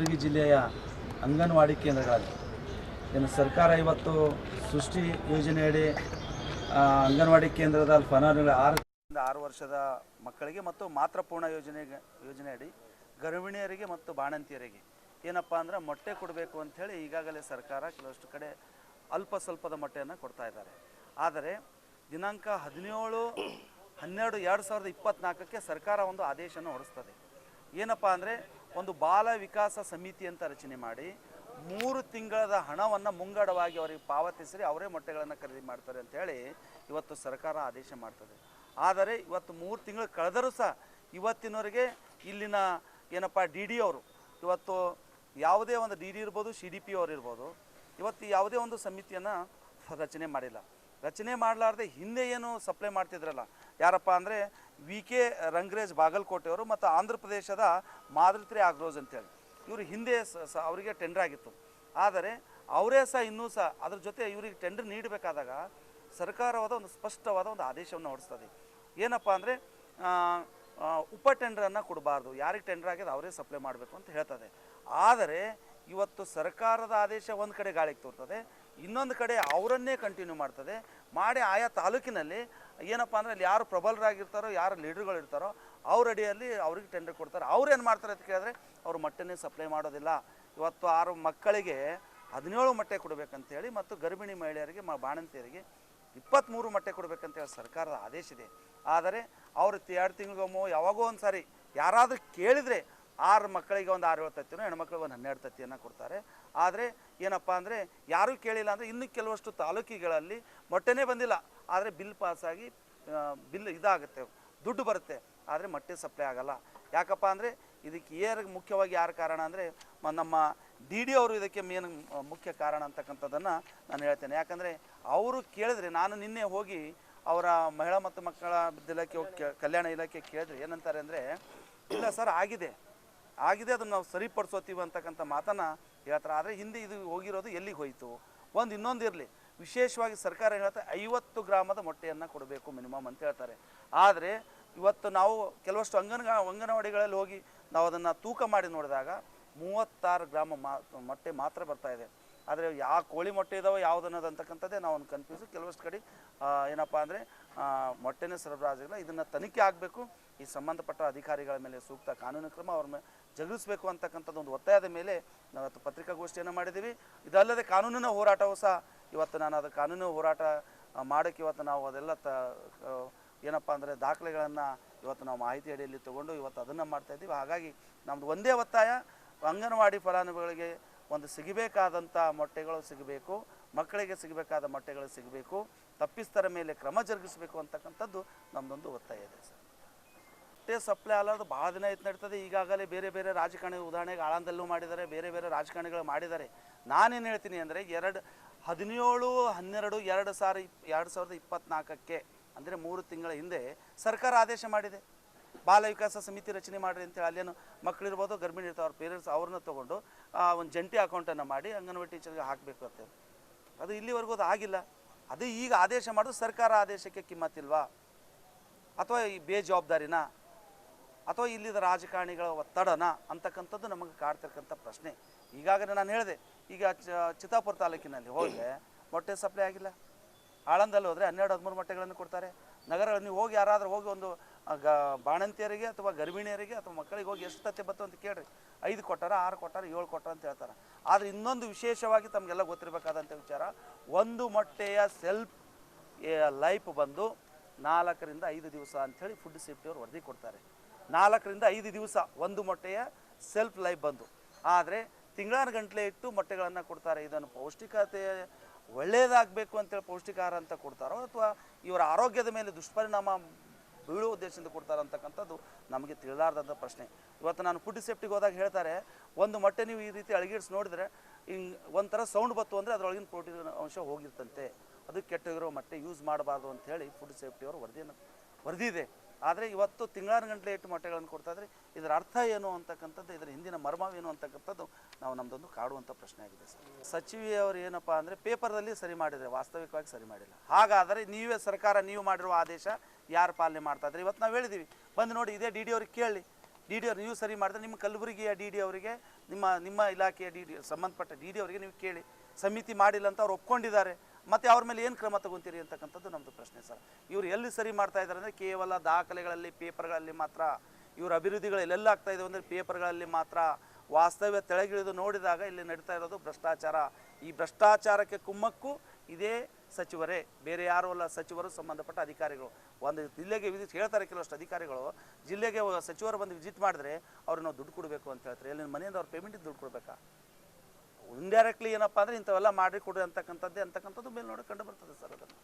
ಕಲಬುರಗಿ ಜಿಲ್ಲೆಯ ಅಂಗನವಾಡಿ ಕೇಂದ್ರಗಳಲ್ಲಿ. ಏನು ಸರ್ಕಾರ ಇವತ್ತು ಸೃಷ್ಟಿ ಯೋಜನೆಯಡಿ ಅಂಗನವಾಡಿ ಕೇಂದ್ರದ ಫಲಾನುಭವಿ ಆರರಿಂದ ಆರು ವರ್ಷದ ಮಕ್ಕಳಿಗೆ ಮತ್ತು ಮಾತೃಪೂರ್ಣ ಯೋಜನೆಗೆ, ಯೋಜನೆಯಡಿ ಗರ್ಭಿಣಿಯರಿಗೆ ಮತ್ತು ಬಾಣಂತಿಯರಿಗೆ ಏನಪ್ಪ ಅಂದ್ರೆ ಮೊಟ್ಟೆ ಕೊಡಬೇಕು ಅಂಥೇಳಿ ಈಗಾಗಲೇ ಸರ್ಕಾರ ಕೆಲವಷ್ಟು ಕಡೆ ಅಲ್ಪ ಸ್ವಲ್ಪದ ಮೊಟ್ಟೆಯನ್ನು ಕೊಡ್ತಾ ಇದ್ದಾರೆ. ಆದರೆ ದಿನಾಂಕ ಹದಿನೇಳು, ಹನ್ನೆರಡು, ಎರಡು ಸಾವಿರದ ಇಪ್ಪತ್ತ್ನಾಲ್ಕಕ್ಕೆ ಸರ್ಕಾರ ಒಂದು ಆದೇಶವನ್ನು ಹೊರಡಿಸ್ತದೆ. ಏನಪ್ಪ ಅಂದರೆ ಒಂದು ಬಾಲ ವಿಕಾಸ ಸಮಿತಿ ಅಂತ ರಚನೆ ಮಾಡಿ ಮೂರು ತಿಂಗಳದ ಹಣವನ್ನು ಮುಂಗಡವಾಗಿ ಅವರಿಗೆ ಪಾವತಿಸಿ ಅವರೇ ಮೊಟ್ಟೆಗಳನ್ನು ಖರೀದಿ ಮಾಡ್ತಾರೆ ಅಂತ ಹೇಳಿ ಇವತ್ತು ಸರ್ಕಾರ ಆದೇಶ ಮಾಡ್ತದೆ. ಆದರೆ ಇವತ್ತು ಮೂರು ತಿಂಗಳು ಕಳೆದರೂ ಸಹ ಇವತ್ತಿನವರೆಗೆ ಇಲ್ಲಿನ ಏನಪ್ಪ, ಡಿ ಡಿ ಅವರು, ಇವತ್ತು ಯಾವುದೇ ಒಂದು ಡಿ ಡಿ ಇರ್ಬೋದು, ಸಿ ಡಿ ಪಿ ಅವರು ಇರ್ಬೋದು, ಇವತ್ತು ಯಾವುದೇ ಒಂದು ಸಮಿತಿಯನ್ನು ರಚನೆ ಮಾಡಿಲ್ಲ. ರಚನೆ ಮಾಡಲಾರ್ದೆ ಹಿಂದೆ ಏನು ಸಪ್ಲೈ ಮಾಡ್ತಿದ್ರಲ್ಲ, ಯಾರಪ್ಪ ಅಂದರೆ ವಿ ಕೆ ರಂಗ್ರೇಜ್ ಬಾಗಲಕೋಟೆಯವರು ಮತ್ತು ಆಂಧ್ರ ಪ್ರದೇಶದ ಮಾದೃತ್ರಿ ಆಗ್ರೋಜ್ ಅಂತೇಳಿ. ಇವರು ಹಿಂದೆ ಸ ಅವರಿಗೆ ಟೆಂಡರ್ ಆಗಿತ್ತು. ಆದರೆ ಅವರೇ ಸಹ ಇನ್ನೂ ಸಹ ಅದ್ರ ಜೊತೆ ಇವರಿಗೆ ಟೆಂಡರ್ ನೀಡಬೇಕಾದಾಗ ಸರ್ಕಾರವಾದ ಒಂದು ಸ್ಪಷ್ಟವಾದ ಒಂದು ಆದೇಶವನ್ನು ಹೊರಡಿಸ್ತದೆ. ಏನಪ್ಪ ಅಂದರೆ ಉಪ ಟೆಂಡರನ್ನು ಕೊಡಬಾರ್ದು. ಯಾರಿಗೆ ಟೆಂಡರ್ ಆಗಿದೆ ಅವರೇ ಸಪ್ಲೈ ಮಾಡಬೇಕು ಅಂತ ಹೇಳ್ತದೆ. ಆದರೆ ಇವತ್ತು ಸರ್ಕಾರದ ಆದೇಶ ಒಂದು ಕಡೆ ಗಾಳಿಗೆ ತೋರ್ತದೆ. ಇನ್ನೊಂದು ಕಡೆ ಅವರನ್ನೇ ಕಂಟಿನ್ಯೂ ಮಾಡ್ತದೆ. ಮಾಡಿ ಆಯಾ ತಾಲೂಕಿನಲ್ಲಿ ಏನಪ್ಪ ಅಂದರೆ ಅಲ್ಲಿ ಯಾರು ಪ್ರಬಲರಾಗಿರ್ತಾರೋ, ಯಾರು ಲೀಡರ್ಗಳು ಇರ್ತಾರೋ ಅವ್ರ ಅಡಿಯಲ್ಲಿ ಅವ್ರಿಗೆ ಟೆಂಡರ್ ಕೊಡ್ತಾರೆ. ಅವ್ರು ಏನು ಮಾಡ್ತಾರೆ ಅಂತ ಕೇಳಿದ್ರೆ, ಅವರು ಮೊಟ್ಟೆನೇ ಸಪ್ಲೈ ಮಾಡೋದಿಲ್ಲ. ಇವತ್ತು ಆರು ಮಕ್ಕಳಿಗೆ ಹದಿನೇಳು ಮೊಟ್ಟೆ ಕೊಡಬೇಕಂತೇಳಿ ಮತ್ತು ಗರ್ಭಿಣಿ ಮಹಿಳೆಯರಿಗೆ, ಮ ಬಾಣಂತಿಯರಿಗೆ ಇಪ್ಪತ್ತ್ಮೂರು ಮೊಟ್ಟೆ ಕೊಡಬೇಕಂತೇಳಿ ಸರ್ಕಾರದ ಆದೇಶ ಇದೆ. ಆದರೆ ಅವರು ಎರಡು ತಿಂಗಳಿಗೊಮ್ಮೆ ಯಾವಾಗೋ ಒಂದು ಸಾರಿ ಯಾರಾದರೂ ಕೇಳಿದರೆ ಆರು ಮಕ್ಕಳಿಗೆ ಒಂದು ಆರು ಏಳು ತತ್ತಿನೋ ಹೆಣ್ಮಕ್ಳಿಗೆ ಒಂದು ಹನ್ನೆರಡು ತತ್ತಿಯನ್ನು ಕೊಡ್ತಾರೆ. ಆದರೆ ಏನಪ್ಪ ಅಂದರೆ ಯಾರೂ ಕೇಳಿಲ್ಲ ಅಂದರೆ ಇನ್ನೂ ಕೆಲವಷ್ಟು ತಾಲೂಕಿಗಳಲ್ಲಿ ಮೊಟ್ಟೆನೇ ಬಂದಿಲ್ಲ. ಆದರೆ ಬಿಲ್ ಪಾಸಾಗಿ ಬಿಲ್ ಇದಾಗುತ್ತೆ, ದುಡ್ಡು ಬರುತ್ತೆ. ಆದರೆ ಮೊಟ್ಟೆ ಸಪ್ಲೈ ಆಗಲ್ಲ. ಯಾಕಪ್ಪ ಅಂದರೆ ಇದಕ್ಕೆ ಏರ್ ಮುಖ್ಯವಾಗಿ ಯಾರು ಕಾರಣ ಅಂದರೆ ನಮ್ಮ ಡಿ ಡಿ ಅವರು ಇದಕ್ಕೆ ಮೇನ್ ಮುಖ್ಯ ಕಾರಣ ಅಂತಕ್ಕಂಥದ್ದನ್ನು ನಾನು ಹೇಳ್ತೇನೆ. ಯಾಕಂದರೆ ಅವರು ಕೇಳಿದ್ರೆ, ನಾನು ನಿನ್ನೆ ಹೋಗಿ ಅವರ ಮಹಿಳಾ ಮತ್ತು ಮಕ್ಕಳ ಇಲಾಖೆ ಕಲ್ಯಾಣ ಇಲಾಖೆ ಕೇಳಿದ್ರೆ ಏನಂತಾರೆ ಅಂದರೆ, ಇಲ್ಲ ಸರ್, ಆಗಿದೆ. ಆಗಿದೆ, ಅದನ್ನು ನಾವು ಸರಿಪಡಿಸೋತೀವಿ ಅಂತಕ್ಕಂಥ ಮಾತನ್ನು ಹೇಳ್ತಾರೆ. ಆದರೆ ಹಿಂದೆ ಇದು ಹೋಗಿರೋದು ಎಲ್ಲಿಗೆ ಹೋಯಿತು? ಒಂದು ಇನ್ನೊಂದು ಇರಲಿ. ವಿಶೇಷವಾಗಿ ಸರ್ಕಾರ ಹೇಳ್ತಾರೆ ಐವತ್ತು ಗ್ರಾಮದ ಮೊಟ್ಟೆಯನ್ನು ಕೊಡಬೇಕು ಮಿನಿಮಮ್ ಅಂತ ಹೇಳ್ತಾರೆ. ಆದರೆ ಇವತ್ತು ನಾವು ಕೆಲವಷ್ಟು ಅಂಗನ ಅಂಗನವಾಡಿಗಳಲ್ಲಿ ಹೋಗಿ ನಾವು ಅದನ್ನು ತೂಕ ಮಾಡಿ ನೋಡಿದಾಗ ಮೂವತ್ತಾರು ಗ್ರಾಮ ಮೊಟ್ಟೆ ಮಾತ್ರ ಬರ್ತಾ ಇದೆ. ಆದರೆ ಯಾವ ಕೋಳಿ ಮೊಟ್ಟೆ ಇದಾವೆ ಯಾವ್ದು ಅನ್ನೋದು ಅಂತಕ್ಕಂಥದ್ದೇ ನಾವು ಒಂದು ಕನ್ಫ್ಯೂಸ್ ಕೆಲವಷ್ಟು ಕಡೆ ಏನಪ್ಪ ಅಂದರೆ ಮೊಟ್ಟೆನೇ ಸರಬರಾಜಿಲ್ಲ ಇದನ್ನು ತನಿಖೆ ಆಗಬೇಕು. ಈ ಸಂಬಂಧಪಟ್ಟ ಅಧಿಕಾರಿಗಳ ಮೇಲೆ ಸೂಕ್ತ ಕಾನೂನು ಕ್ರಮ ಅವ್ರ ಮೇಲೆ ಜಗಿಸಬೇಕು ಅಂತಕ್ಕಂಥದ್ದು ಒಂದು ಒತ್ತಾಯದ ಮೇಲೆ ನಾವು ಇವತ್ತು ಪತ್ರಿಕಾಗೋಷ್ಠಿಯನ್ನು ಮಾಡಿದ್ದೀವಿ. ಇದಲ್ಲದೆ ಕಾನೂನಿನ ಹೋರಾಟವೂ ಸಹ ಇವತ್ತು ನಾನು ಅದು ಕಾನೂನು ಹೋರಾಟ ಮಾಡೋಕ್ಕೆ ಇವತ್ತು ನಾವು ಅದೆಲ್ಲ ತ ಏನಪ್ಪ ಅಂದರೆ ದಾಖಲೆಗಳನ್ನು ಇವತ್ತು ನಾವು ಮಾಹಿತಿ ಅಡಿಯಲ್ಲಿ ತಗೊಂಡು ಇವತ್ತು ಅದನ್ನು ಮಾಡ್ತಾಯಿದ್ದೀವಿ ಹಾಗಾಗಿ ನಮ್ಮದು ಒಂದೇ ಒತ್ತಾಯ, ಅಂಗನವಾಡಿ ಫಲಾನುಭವಿಗಳಿಗೆ ಒಂದು ಸಿಗಬೇಕಾದಂಥ ಮೊಟ್ಟೆಗಳು ಸಿಗಬೇಕು, ಮಕ್ಕಳಿಗೆ ಸಿಗಬೇಕಾದ ಮೊಟ್ಟೆಗಳು ಸಿಗಬೇಕು ತಪ್ಪಿಸ್ತರ ಮೇಲೆ ಕ್ರಮ ಜರುಗಿಸಬೇಕು ಅಂತಕ್ಕಂಥದ್ದು ನಮ್ಮದೊಂದು ಒತ್ತಾಯ ಇದೆ ಸರ್. ಮೊಟ್ಟೆ ಸಪ್ಲೈ ಆಲಾರ್ದು ಭಾಳ ದಿನ ಇತ್ತು ನಡೀತದೆ. ಈಗಾಗಲೇ ಬೇರೆ ಬೇರೆ ರಾಜಕಾರಣಿ ಉದಾಹರಣೆಗೆ ಆಳಂದಲ್ಲೂ ಮಾಡಿದ್ದಾರೆ, ಬೇರೆ ಬೇರೆ ರಾಜಕಾರಣಿಗಳು ಮಾಡಿದ್ದಾರೆ. ನಾನೇನು ಹೇಳ್ತೀನಿ ಅಂದರೆ ಎರಡು, ಹದಿನೇಳು, ಹನ್ನೆರಡು, ಎರಡು ಸಾವಿರ ಇಪ್ ಎರಡು ಸಾವಿರದ ಇಪ್ಪತ್ತ್ನಾಲ್ಕಕ್ಕೆ ಅಂದರೆ ಮೂರು ತಿಂಗಳ ಹಿಂದೆ ಸರ್ಕಾರ ಆದೇಶ ಮಾಡಿದೆ. ಬಾಲ ವಿಕಾಸ ಸಮಿತಿ ರಚನೆ ಮಾಡಿರಿ ಅಂತೇಳಿ ಅಲ್ಲೇನು ಮಕ್ಕಳಿರ್ಬೋದು ಗರ್ಭಿಣಿ ಇರ್ತಾವೆ, ಅವ್ರ ಪೇರೆಂಟ್ಸ್ ಅವ್ರನ್ನ ತೊಗೊಂಡು ಒಂದು ಜಂಟಿ ಅಕೌಂಟನ್ನು ಮಾಡಿ ಅಂಗನವಾಡಿ ಟೀಚರ್ಗೆ ಹಾಕಬೇಕು ಅಂತ ಅದು ಇಲ್ಲಿವರೆಗೂ ಅದು ಆಗಿಲ್ಲ. ಅದು ಈಗ ಆದೇಶ ಮಾಡೋದು ಸರ್ಕಾರ ಆದೇಶಕ್ಕೆ ಕಿಮ್ಮತ್ತಿಲ್ವಾ? ಅಥವಾ ಈ ಬೇಜವಾಬ್ದಾರಿನ? ಅಥವಾ ಇಲ್ಲಿದ ರಾಜಕಾರಣಿಗಳ ಒತ್ತಡನ? ಅಂತಕ್ಕಂಥದ್ದು ನಮಗೆ ಕಾಡ್ತಿರ್ತಕ್ಕಂಥ ಪ್ರಶ್ನೆ. ಈಗಾಗಲೇ ನಾನು ಹೇಳಿದೆ, ಈಗ ಚಿತ್ತಾಪುರ ತಾಲೂಕಿನಲ್ಲಿ ಹೋದರೆ ಮೊಟ್ಟೆ ಸಪ್ಲೈ ಆಗಿಲ್ಲ. ಆಳಂದಲ್ಲಿ ಹೋದರೆ ಹನ್ನೆರಡು ಹದಿಮೂರು ಮೊಟ್ಟೆಗಳನ್ನು ಕೊಡ್ತಾರೆ. ನಗರ ನೀವು ಹೋಗಿ ಯಾರಾದರೂ ಹೋಗಿ ಒಂದು ಗ, ಬಾಣಂತಿಯರಿಗೆ ಅಥವಾ ಗರ್ಭಿಣಿಯರಿಗೆ ಅಥವಾ ಮಕ್ಕಳಿಗೆ ಹೋಗಿ ಎಷ್ಟು ತತ್ತೆ ಬತ್ತು ಅಂತ ಕೇಳಿರಿ. ಐದು ಕೊಟ್ಟಾರ, ಆರು ಕೊಟ್ಟಾರ, ಏಳು ಕೊಟ್ಟಾರ ಅಂತ ಹೇಳ್ತಾರೆ. ಆದರೆ ಇನ್ನೊಂದು ವಿಶೇಷವಾಗಿ ತಮಗೆಲ್ಲ ಗೊತ್ತಿರಬೇಕಾದಂಥ ವಿಚಾರ, ಒಂದು ಮೊಟ್ಟೆಯ ಸೆಲ್ಫ್ ಲೈಫ್ ಬಂದು ನಾಲ್ಕರಿಂದ ಐದು ದಿವಸ ಅಂಥೇಳಿ ಫುಡ್ ಸೇಫ್ಟಿಯವರು ವರದಿ ಕೊಡ್ತಾರೆ. ನಾಲ್ಕರಿಂದ ಐದು ದಿವಸ ಒಂದು ಮೊಟ್ಟೆಯ ಸೆಲ್ಫ್ ಲೈಫ್ ಬಂದು. ಆದರೆ ತಿಂಗಳ ಗಂಟಲೆ ಇಟ್ಟು ಮೊಟ್ಟೆಗಳನ್ನು ಕೊಡ್ತಾರೆ. ಇದನ್ನು ಪೌಷ್ಟಿಕತೆ ಒಳ್ಳೆಯದಾಗಬೇಕು ಅಂತೇಳಿ ಪೌಷ್ಟಿಕಾಹಾರ ಅಂತ ಕೊಡ್ತಾರೋ ಅಥವಾ ಇವರ ಆರೋಗ್ಯದ ಮೇಲೆ ದುಷ್ಪರಿಣಾಮ ಬೀಳುವ ಉದ್ದೇಶದಿಂದ ಕೊಡ್ತಾರೆ ಅಂತಕ್ಕಂಥದ್ದು ನಮಗೆ ತಿಳಿಲಾರ್ದಂಥ ಪ್ರಶ್ನೆ. ಇವತ್ತು ನಾನು ಫುಡ್ ಸೇಫ್ಟಿಗೆ ಹೋದಾಗ ಹೇಳ್ತಾರೆ, ಒಂದು ಮೊಟ್ಟೆ ನೀವು ಈ ರೀತಿ ಅಳಗಿಡ್ಸಿ ನೋಡಿದರೆ ಹಿಂಗೆ ಒಂಥರ ಸೌಂಡ್ ಬತ್ತು ಅಂದರೆ ಅದರೊಳಗಿನ ಪ್ರೋಟೀನ್ ಅಂಶ ಹೋಗಿರ್ತಂತೆ. ಅದು ಕೆಟ್ಟೋಗಿರೋ ಮೊಟ್ಟೆ ಯೂಸ್ ಮಾಡಬಾರ್ದು ಅಂತ ಹೇಳಿ ಫುಡ್ ಸೇಫ್ಟಿಯವರು ವರದಿಯನ್ನು, ವರದಿ ಇದೆ. ಆದರೆ ಇವತ್ತು ತಿಂಗಳಾರು ಗಂಟಲೆ ಇಟ್ಟು ಮೊಟ್ಟೆಗಳನ್ನು ಕೊಡ್ತಾ ಇದ್ರೆ ಇದರ ಅರ್ಥ ಏನು ಅಂತಕ್ಕಂಥದ್ದು, ಇದರ ಹಿಂದಿನ ಮರ್ಮವೇನು ಅಂತಕ್ಕಂಥದ್ದು ನಾವು ನಮ್ಮದೊಂದು ಕಾಡುವಂಥ ಪ್ರಶ್ನೆ ಆಗಿದೆ ಸರ್. ಸಚಿವೆಯವರು ಏನಪ್ಪ ಅಂದರೆ ಪೇಪರ್ದಲ್ಲಿ ಸರಿ ಮಾಡಿದರೆ, ವಾಸ್ತವಿಕವಾಗಿ ಸರಿ ಮಾಡಿಲ್ಲ. ಹಾಗಾದರೆ ನೀವೇ ಸರ್ಕಾರ, ನೀವು ಮಾಡಿರುವ ಆದೇಶ ಯಾರು ಪಾಲನೆ ಮಾಡ್ತಾ ಇದ್ರೆ ಇವತ್ತು ನಾವು ಹೇಳಿದ್ದೀವಿ ಬಂದು ನೋಡಿ ಇದೇ ಡಿ ಡಿ ಅವ್ರಿಗೆ ಕೇಳಿ. ಡಿ ಡಿ ಅವ್ರು ನೀವು ಸರಿ ಮಾಡಿದ್ರೆ ನಿಮ್ಮ ಕಲಬುರಗಿಯ ಡಿ ಡಿ ಅವರಿಗೆ, ನಿಮ್ಮ ನಿಮ್ಮ ಇಲಾಖೆಯ ಡಿ ಡಿ, ಸಂಬಂಧಪಟ್ಟ ಡಿ ಡಿ ಅವರಿಗೆ ನೀವು ಕೇಳಿ. ಸಮಿತಿ ಮಾಡಿಲ್ಲ ಅಂತ ಅವ್ರು ಒಪ್ಕೊಂಡಿದ್ದಾರೆ. ಮತ್ತು ಅವ್ರ ಮೇಲೆ ಏನು ಕ್ರಮ ತಗೊಂತೀರಿ ಅಂತಕ್ಕಂಥದ್ದು ನಮ್ಮದು ಪ್ರಶ್ನೆ ಸರ್. ಇವರು ಎಲ್ಲಿ ಸರಿ ಮಾಡ್ತಾ ಇದ್ದಾರೆ ಅಂದರೆ ಕೇವಲ ದಾಖಲೆಗಳಲ್ಲಿ, ಪೇಪರ್ಗಳಲ್ಲಿ ಮಾತ್ರ. ಇವ್ರ ಅಭಿವೃದ್ಧಿಗಳು ಎಲ್ಲೆಲ್ಲ ಆಗ್ತಾ ಇದೆ ಅಂದರೆ ಪೇಪರ್ಗಳಲ್ಲಿ ಮಾತ್ರ. ವಾಸ್ತವ್ಯ ತೆಳಗಿಳಿದು ನೋಡಿದಾಗ ಇಲ್ಲಿ ನಡೀತಾ ಇರೋದು ಭ್ರಷ್ಟಾಚಾರ. ಈ ಭ್ರಷ್ಟಾಚಾರಕ್ಕೆ ಕುಮ್ಮಕ್ಕು ಇದೇ ಸಚಿವರೇ. ಬೇರೆ ಯಾರೂ ಅಲ್ಲ, ಸಚಿವರು ಸಂಬಂಧಪಟ್ಟ ಅಧಿಕಾರಿಗಳು. ಒಂದು ಜಿಲ್ಲೆಗೆ ವಿಸಿಟ್ ಹೇಳ್ತಾರೆ ಕೆಲವಷ್ಟು ಅಧಿಕಾರಿಗಳು. ಜಿಲ್ಲೆಗೆ ಸಚಿವರು ಬಂದು ವಿಸಿಟ್ ಮಾಡಿದ್ರೆ ಅವ್ರಿಗೆ ನಾವು ದುಡ್ಡು ಕೊಡಬೇಕು ಅಂತ ಹೇಳ್ತಾರೆ. ಇಲ್ಲಿ ಮನೆಯಿಂದ ಅವ್ರ ಪೇಮೆಂಟಿಗೆ ದುಡ್ಡು ಕೊಡಬೇಕಾ? ಇಂಡೈರೆಕ್ಟ್ಲಿ ಏನಪ್ಪ ಅಂದರೆ ಇಂಥವೆಲ್ಲ ಮಾಡಿ ಕೊಡಿ ಅಂತಕ್ಕಂಥದ್ದೇ ಅಂತಕ್ಕಂಥದ್ದು ಮೇಲೆ ನೋಡಿ ಕಂಡು ಬರ್ತದೆ ಸರ್ ಅದನ್ನು.